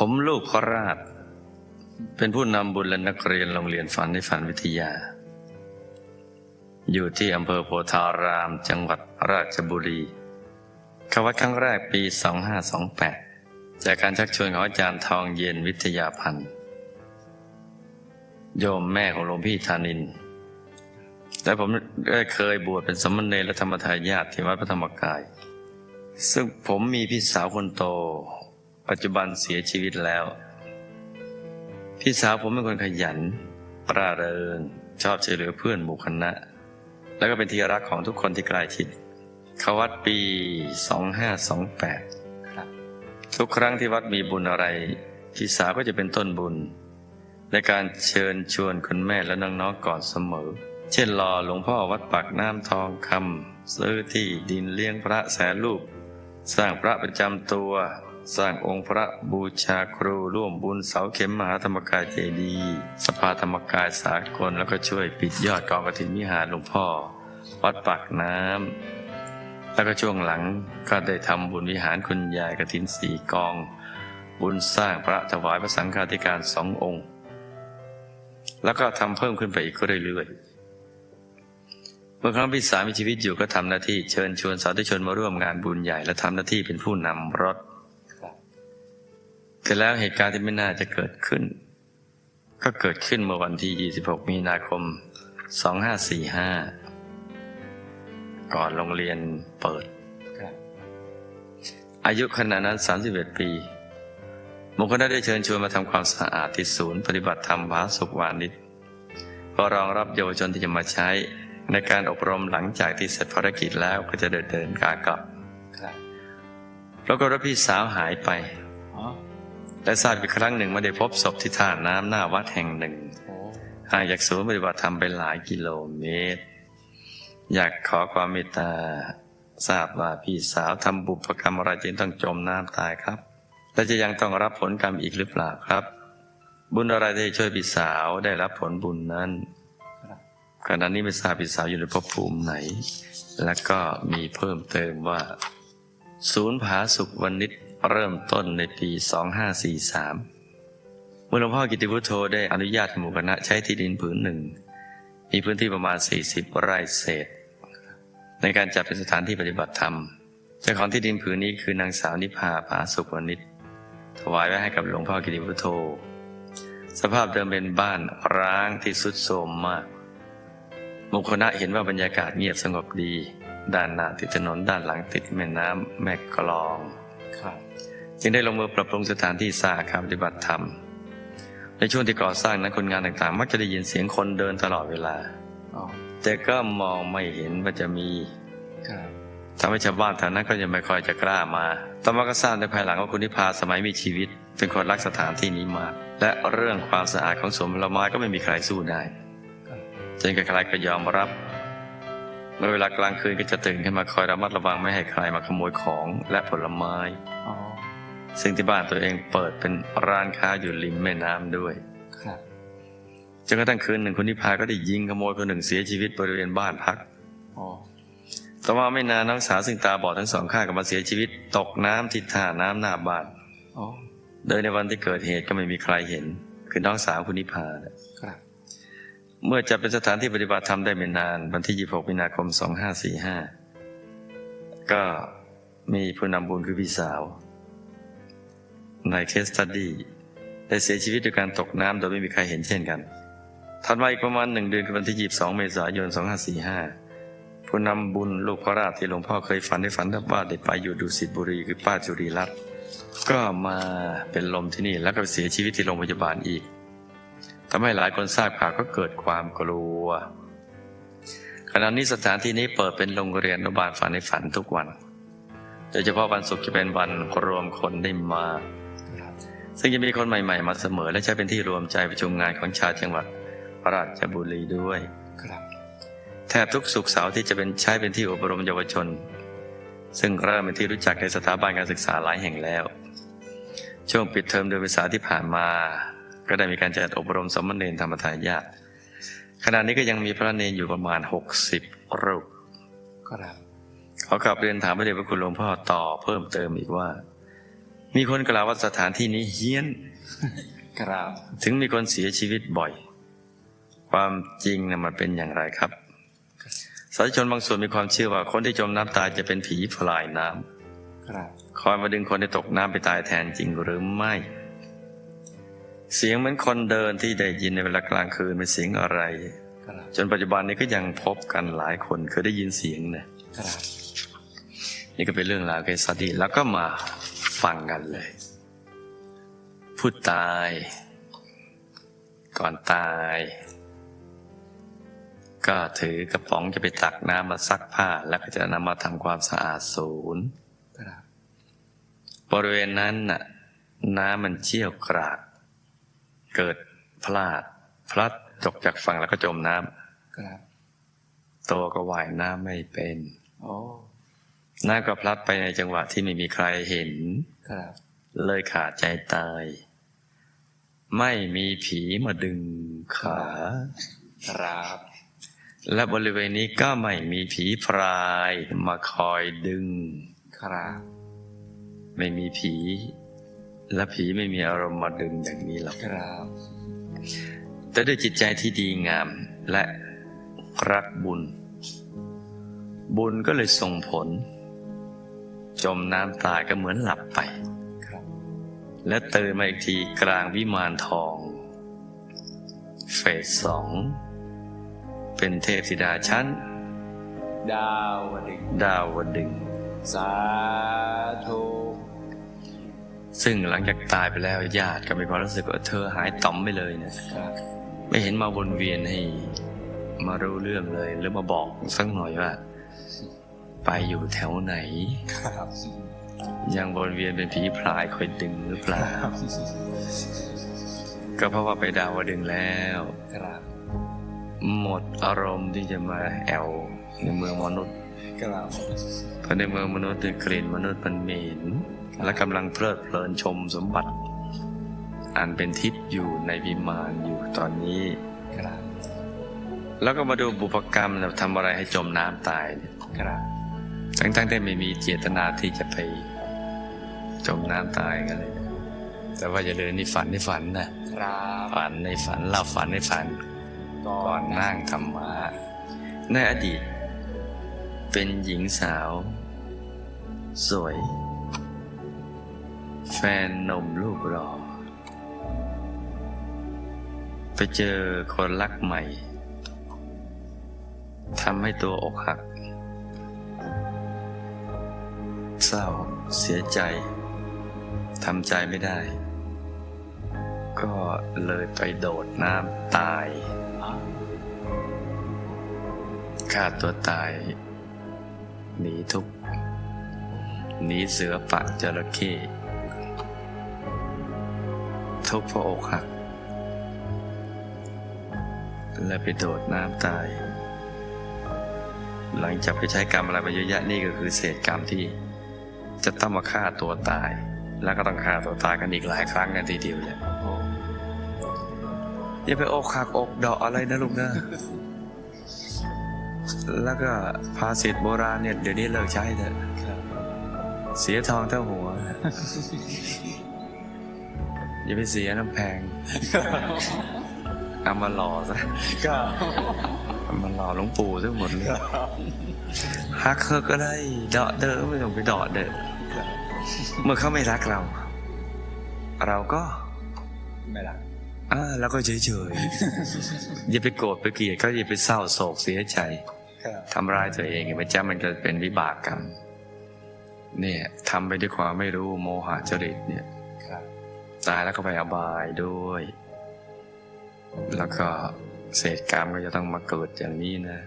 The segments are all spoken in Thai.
ผมลูกพระราช เป็นผู้นำบุญและนักเรียนโรงเรียนฝันในฝันวิทยา อยู่ที่อำเภอโพธาราม จังหวัดราชบุรีเข้าวัดครั้งแรกปี 2528 จากการชักชวนของอาจารย์ทองเย็นวิทยาพันธ์โยมแม่ของหลวงพี่ธานิน แต่ผมได้เคยบวชเป็นสมณเณรและธรรมทายาทที่วัดพระธรรมกาย ซึ่งผมมีพี่สาวคนโต ปัจจุบันเสียชีวิตแล้ว พี่สาวผมเป็นคนขยัน ปราเริง ชอบช่วยเหลือเพื่อนหมู่คณะ แล้วก็เป็นที่รักของทุกคนที่ใกล้ชิดเขาวัดปี 2528ครับทุกครั้งที่วัดมีบุญอะไร พี่สาวก็จะเป็นต้นบุญ ในการเชิญชวนคุณแม่และน้องๆก่อนเสมอ เช่นรอหลวงพ่อวัดปากน้ำทองคำซื้อที่ดินเลี้ยงพระแสนรูป สร้างพระประจำตัว สร้างองค์พระบูชาครูร่วมบุญเสาเข็มมหาธรรมกายเจดีย์สภาธรรมกายสากลแล้วก็ช่วยปิดยอดกองกฐินวิหารหลวงพ่อ วัดปากน้ำแล้วก็ช่วงหลังก็ได้ทำบุญวิหารคุณยายกฐินสี่กอง บุญสร้างพระถวายพระสังฆาธิการสององค์ แล้วก็ทำเพิ่มขึ้นไปอีกก็เรื่อยๆเมื่อครั้งพี่สามีชีวิตอยู่ก็ทำหน้าที่เชิญชวนสาธุชนมาร่วมงานบุญใหญ่และทำหน้าที่เป็นผู้นำรถ แต่แล้วเหตุการณ์ที่ไม่น่าจะเกิดขึ้น ก็เกิดขึ้นเมื่อวันที่ 26 มีนาคม 2545 ก่อนโรงเรียนเปิด อายุขณะนั้น 31 ปีมงคลได้เชิญชวนมาทำความสะอาดที่ศูนย์ปฏิบัติธรรมผาสุขวานิชเพื่อรองรับเยาวชนที่จะมาใช้ในการอบรมหลังจากที่เสร็จภารกิจแล้วก็จะเดินเดินกากลับครับปรากฏว่าพี่สาวหายไป และทราบอีกครั้งหนึ่งม่ได้พบศพที่ท่าน้ำหน้าวัดแห่งหนึ่งห่างจากศูนย์ปฏิบัติธรรมไปหลายกิโลเมตร อยากขอความเมตตาทราบว่าพี่สาวทำบุพกรรมอะไรจึงต้องจมน้ำตายครับ และจะยังต้องรับผลกรรมอีกหรือเปล่าครับ บุญอะไรที่ช่วยพี่สาวได้รับผลบุญนั้นขณะนี้ไม่ทราบพี่สาวอยู่ในภพภูมิไหน และก็มีเพิ่มเติมว่า ศูนย์ผาสุขวันนิด เริ่มต้นในปี 2543 เมื่อหลวงพ่อกิติพุทโธได้อนุญาตหมู่คณะใช้ที่ดินผืนหนึ่ง มีพื้นที่ประมาณ 40 ไร่เศษ ในการจัดเป็นสถานที่ปฏิบัติธรรมเจ้าของที่ดินผืนนี้คือนางสาวนิพาผาสุขวณิชถวายไว้ให้กับหลวงพ่อกิติพุทโธ สภาพเดิมเป็นบ้านร้างที่สุดโทรมมากหมุคณะเห็นว่าบรรยากาศเงียบสงบดี ด้านหน้าติดถนนด้านหลังติดแม่น้ำแม่กลอง ครับ จึงได้ลงมือปรับปรุงสถานที่สร้างอาคารปฏิบัติธรรม ในช่วงที่ก่อสร้างนั้นคนงานต่างๆ มักจะได้ยินเสียงคนเดินตลอดเวลาอ๋อแต่ก็มองไม่เห็นว่าจะมีครับทำให้ชาวบ้านแถวนั้นก็ยังไม่ค่อยจะกล้ามาต่อมาก็ทราบในภายหลังว่าคุณนิพาสมัยมีชีวิต เป็นคนรักสถานที่นี้มาก และเรื่องความสะอาดของสวนผลไม้ก็ไม่มีใครสู้ได้ครับจนใครๆก็ยอมรับเมื่อเวลากลางคืนก็จะตื่นขึ้นมาคอยระมัดระวังไม่ให้ใครมาขโมยของและผลไม้อ๋อ ซึ่งที่บ้านตัวเองเปิดเป็นร้านค้าอยู่ริมแม่น้ำด้วยครับจนกระทั่งคืนหนึ่งคุณนิพาก็ได้ยิงขโมยคนหนึ่งเสียชีวิตบริเวณบ้านพักอ๋อต่อมาไม่นานน้องสาวซึ่งตาบอดทั้งสองข้างก็มาเสียชีวิต ตกน้ำที่ท่าน้ำหน้าบ้านอ๋อโดยในวันที่เกิดเหตุก็ไม่มีใครเห็น คือน้องสาวคุณนิพาเนี่ยครับเมื่อจะเป็นสถานที่ปฏิบัติธรรมได้ไม่นาน วันที่ 26 มีนาคม 2545 ก็มีผู้นำบุญคือพี่สาว ในเคสตัดดี้ได้เสียชีวิตด้วยการตกน้ำโดยไม่มีใครเห็นเช่นกันถัดมาอีกประมาณหนึ่งเดือนคือวันที่ 22 เมษายน 2545 ผู้นำบุญลูกพระราชที่หลวงพ่อเคยฝันได้ฝันว่าได้ไปอยู่ดุสิตบุรีคือป้าจุรีรัตน์ก็มาเป็นลมที่นี่แล้วก็เสียชีวิตที่โรงพยาบาลอีกทำให้หลายคนทราบข่าวก็เกิดความกลัวขณะนี้สถานที่นี้เปิดเป็นโรงเรียนอนุบาลฝันในฝันทุกวัน โดยเฉพาะวันศุกร์จะเป็นวันรวมคนได้มาก ซึ่งจะมีคนใหม่ๆ มาเสมอ และใช้เป็นที่รวมใจประชุมงานของชาวจังหวัดราชบุรีด้วยครับแทบทุกสุขเสาร์ที่จะเป็นใช้เป็นที่อบรมเยาวชน ซึ่งเริ่มเป็นที่รู้จักในสถาบันการศึกษาหลายแห่งแล้ว ช่วงปิดเทอมเดือนเมษาที่ผ่านมา ก็ได้มีการจัดอบรมสมณเณรธรรมทายาทขณะนี้ก็ยังมีพระเนรอยู่ประมาณ 60 รูปครับขอกลับเรียนถามพระเดชพระคุณหลวงพ่อต่อเพิ่มเติมอีกว่า มีคนกล่าวว่าสถานที่นี้เฮี้ยนครับถึงมีคนเสียชีวิตบ่อย ความจริงนะมันเป็นอย่างไรครับสาธุชนบางส่วนมีความเชื่อว่าคนที่จมน้ำตายจะเป็นผีพลายน้ำครับคอยมาดึงคนที่ตกน้ำไปตายแทนจริงหรือไม่ เสียงเหมือนคนเดินที่ได้ยินในเวลากลางคืนเป็นเสียงอะไรครับจนปัจจุบันนี้ก็ยังพบกันหลายคนเคยได้ยินเสียงนะครับนี่ก็เป็นเรื่องราวเกสดีแล้วก็มา ฟังกันเลย ผู้ตาย ก่อนตาย ก็ถือกระป๋องจะไปตักน้ำมาซักผ้า แล้วก็จะนำมาทำความสะอาดศูนย์ครับบริเวณนั้นน่ะน้ำมันเชี่ยวกราก เกิดพลาด พลัดตกจากฝั่งแล้วก็จมน้ครับำตัวก็ว่ายน้ำไม่เป็นโอ้น้ำก็พลัดไปในจังหวะที่ไม่มีใครเห็นครับเลยขาดใจตาย ไม่มีผีมาดึงขาครับและบริเวณนี้ก็ไม่มีผีพรายมาคอยดึงครับไม่มีผี และผีไม่มีอารมณ์มาดึงอย่างนี้หรอกครับ แต่ด้วยจิตใจที่ดีงามและรักบุญ บุญก็เลยส่งผล จมน้ำตายก็เหมือนหลับไปครับและตื่นมาอีกทีกลางวิมานทอง เฟสสอง เป็นเทพธิดาชั้น ดาวดึงดาวดึงส์สาธุซึ่งหลังจากตายไปแล้วญาติก็มีความรู้สึกว่าเธอหายต่อมไปเลยเนี่ยครับไม่เห็นมาวนเวียนให้มารู้เรื่องเลย หรือมาบอกสักหน่อยว่า ไปอยู่แถวไหนครับยังวนเวียนเป็นผีพรายคอยดึงหรือเปล่า ก็เพราะว่าไปดาวดึงส์แล้วครับหมดอารมณ์ที่จะมาแอวในเมืองมนุษย์ครับเพราะในเมืองมนุษย์เนี่ยกลิ่นมนุษย์มันเหม็นและกำลังเพลิดเพลินชมสมบัติ อันเป็นทิพย์อยู่ในวิมานอยู่ตอนนี้ครับแล้วก็มาดูบุพกรรมเนี่ยทำอะไรให้จมน้ำตายเนี่ยครับ ทั้งๆทที่ไม่มีเจตนาที่จะไปจมน้ำตายกันเลย แต่ว่าอย่าลืมนี่ฝันในฝันนะครับฝันในฝันเล่าฝันในฝัน ก่อนนั่งธรรมะในอดีต เป็นหญิงสาว สวย แฟนหนุ่มรูปรอไปเจอคนรักใหม่ทำให้ตัวอกหัก เศร้า เสียใจทำใจไม่ได้ ก็เลยไปโดดน้ำตายฆ่าตัวตาย หนีทุกข์หนีเสือปะจระเข้ทุกพราะอกหัก และไปโดดน้ำตาย หลังจากไปใช้กรรมอะไรมาเยอะแยะนี่ก็คือเศษกรรมที่ จะต้องมาฆ่าตัวตาย แล้วก็ต้องฆ่าตัวตายกันอีกหลายครั้งกันทีเดียวเลยอย่าไปอกหักอกเดาะอะไรนะลูกนะแล้วก็ภาษิตโบราณเนี่ยเดี๋ยวนี้เลิกใช้เถอะเสียทองเท่าหัว อย่าไปเสียน้ำแพงเอามาหล่อซะครับเอามาหล่อหลวงปู่ทั้งหมดเลยฮักเขาก็ได้เดาะเด้อไม่ต้องไปเดาะเด้อ เมื่อเขาไม่รักเรา เราก็ไม่รักอ่าเราก็เฉยเฉยๆอย่าไปโกรธไปเกลียดเขาอย่าไปเศร้าโศกเสียใจครับทำร้ายตัวเองไปจ้ามันจะเป็นวิบากกรรมเนี่ยทำไปด้วยความไม่รู้โมหะจริตเนี่ยครับตายแล้วก็ไปอบายด้วย แล้วก็เศษกรรมก็จะต้องมาเกิดอย่างนี้นะ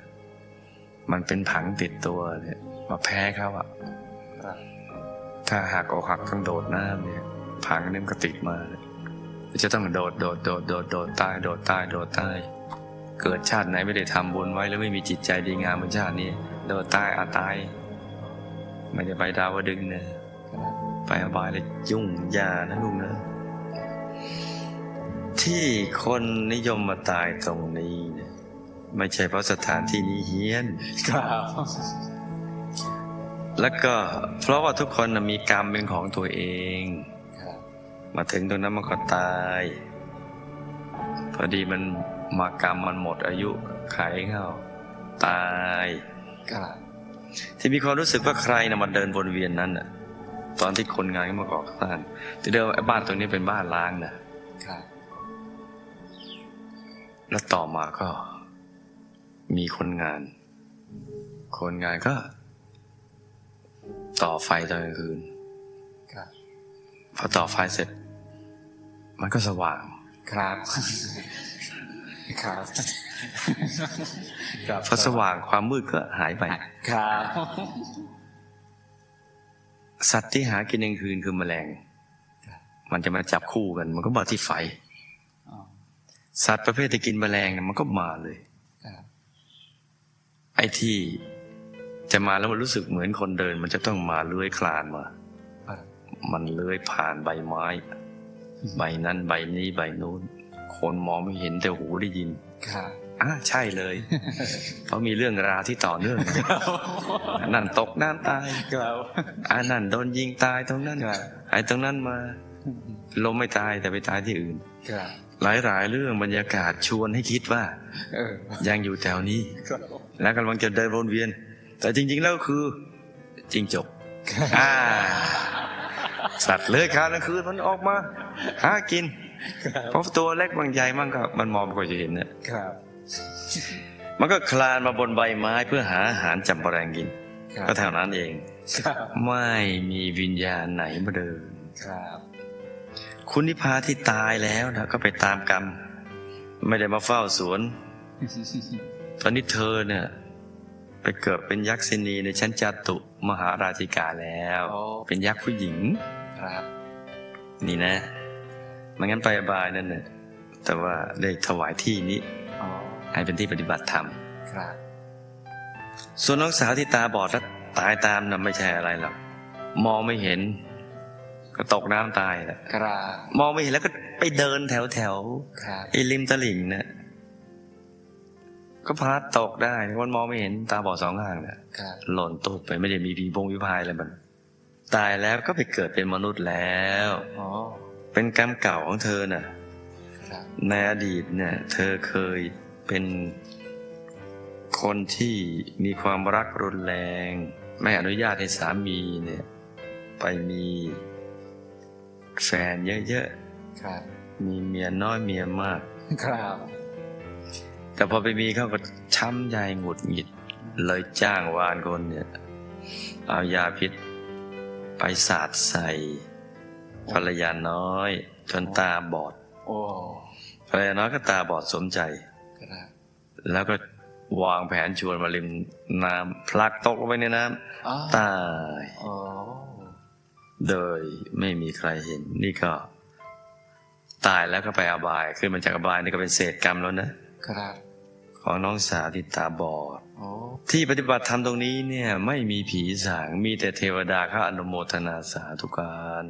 มันเป็นผังติดตัวเนี่ยมาแพ้เขาอะครับ ถ้าหักอกหักต้องโดดน้ำเนี่ยผังนี่มันก็ติดมา จะต้องโดดโดดโดดโดดโดดตายโดดตายโดดตายเกิดชาติไหนไม่ได้ทำบุญไว้แล้วไม่มีจิตใจดีงามเหมือนชาตินี้ โดดตายอาตายมันจะไปดาวดึงส์นะครับไปอบายเลยยุ่งยานะลูกนะที่คนนิยมมาตายตรงนี้ ไม่ใช่เพราะสถานที่นี้เฮี้ยนครับ แล้วก็เพราะว่าทุกคนน่ะมีกรรมเป็นของตัวเอง มาถึงตรงนั้นมันก็ตาย พอดีมันมากรรมมันหมดอายุไขเข้าตายครับที่มีความรู้สึกว่าใครนะมาเดินวนเวียนนั้นน่ะ ตอนที่คนงานก็มาก่อสร้างที่เดิมไอ้บ้านตรงนี้เป็นบ้านล้างนะครับแล้วต่อมาก็ มีคนงาน คนงานก็ ต่อไฟตอนกลางคืนครับพอต่อไฟเสร็จ มันก็สว่างครับครับ ครับพอสว่างความมืดก็หายไป ครับ สัตว์ที่หากินกลางคืนคือแมลง มันจะมาจับคู่กัน มันก็มาที่ไฟอ๋อสัตว์ประเภทที่กินแมลงเนี่ยมันก็มาเลยครับไอ้ที่ จะมาแล้วมันรู้สึกเหมือนคนเดิน มันจะต้องมาเลื้อยคลานมาครับมันเลื้อยผ่านใบไม้ ใบนั้นใบนี้ใบนู้น คนมองไม่เห็นแต่หูได้ยินครับอ่าใช่เลย เพราะมีเรื่องราวที่ต่อเนื่องอันนั่นตกน้ำตายครับอันนั่นโดนยิงตายตรงนั้นครับไอ้ตรงนั้นมาลมไม่ตายแต่ไปตายที่อื่นครับหลายๆเรื่องบรรยากาศชวนให้คิดว่าเออยังอยู่แถวนี้ครับและกำลังจะเดินวนเวียน แต่จริงๆแล้วคือจริงจบอ่าสัตว์เลื้อยคลานกลางคืนมันออกมา หากินครับเพราะตัวเล็กบางใหญ่มันก็มันมองไม่ค่อยจะเห็นเนี่ยครับมันก็คลานมาบนใบไม้เพื่อหาอาหารจับแมลงกินครับก็เท่านั้นเองครับไม่มีวิญญาณไหนมาเดินครับคุณนิพาที่ตายแล้วนะก็ไปตามกรรม ไม่ได้มาเฝ้าสวน ตอนนี้เธอเนี่ย ไปเกิดเป็นยักษินีในชั้นจาตุมหาราชิกาแล้วโอ้เป็นยักษ์ผู้หญิงครับ นี่นะไมันงั้นไปอบายนั่นน่ะแต่ว่าได้ถวายที่นี้อ๋อให้เป็นที่ปฏิบัติธรรมครับส่วนน้องสาวที่ตาบอดแล้วตายตามน่ะไม่ใช่อะไรหรอกมองไม่เห็น ก็ตกน้ำตายแหละครับมองไม่เห็นแล้วก็ไปเดินแถวแถวครับๆไอ้ริมตลิ่งเนี่ย ก็พลัดตกได้คนมองไม่เห็นตาบอดสองข้างเนี่ยครับหล่นตกไปไม่ได้มีผีพงวิพายอะไรมัน ตายแล้วก็ไปเกิดเป็นมนุษย์แล้วอ๋อเป็นกรรมเก่าของเธอน่ะครับในอดีตเนี่ย เธอเคยเป็นคนที่มีความรักรุนแรง ไม่อนุญาตให้สามีเนี่ย ไปมีแฟนเยอะครับๆมีเมียน้อยเมียมาก ครับ แต่พอไปมีเขาก็ช้ำใจหงุดหงิด เลยจ้างวานคนเนี่ยเอายาพิษ ไปสาดใส่ภรรยาน้อย จนตาบอดโอ้ภรรยาน้อยก็ตาบอดสมใจครับแล้วก็วางแผนชวนมาริมน้ำพลักตกลงไปในน้อ๋อำตายอ๋อโดยไม่มีใครเห็น นี่ก็ ตายแล้วก็ไปอบาย ขึ้นมาจากอบายนี่ก็เป็นเศษกรรมแล้วนะครับ ของน้องสาวที่ตาบอดโอ้ที่ปฏิบัติธรรมตรงนี้เนี่ยไม่มีผีสางมีแต่เทวดาเขาอนุโมทนาสาธุการ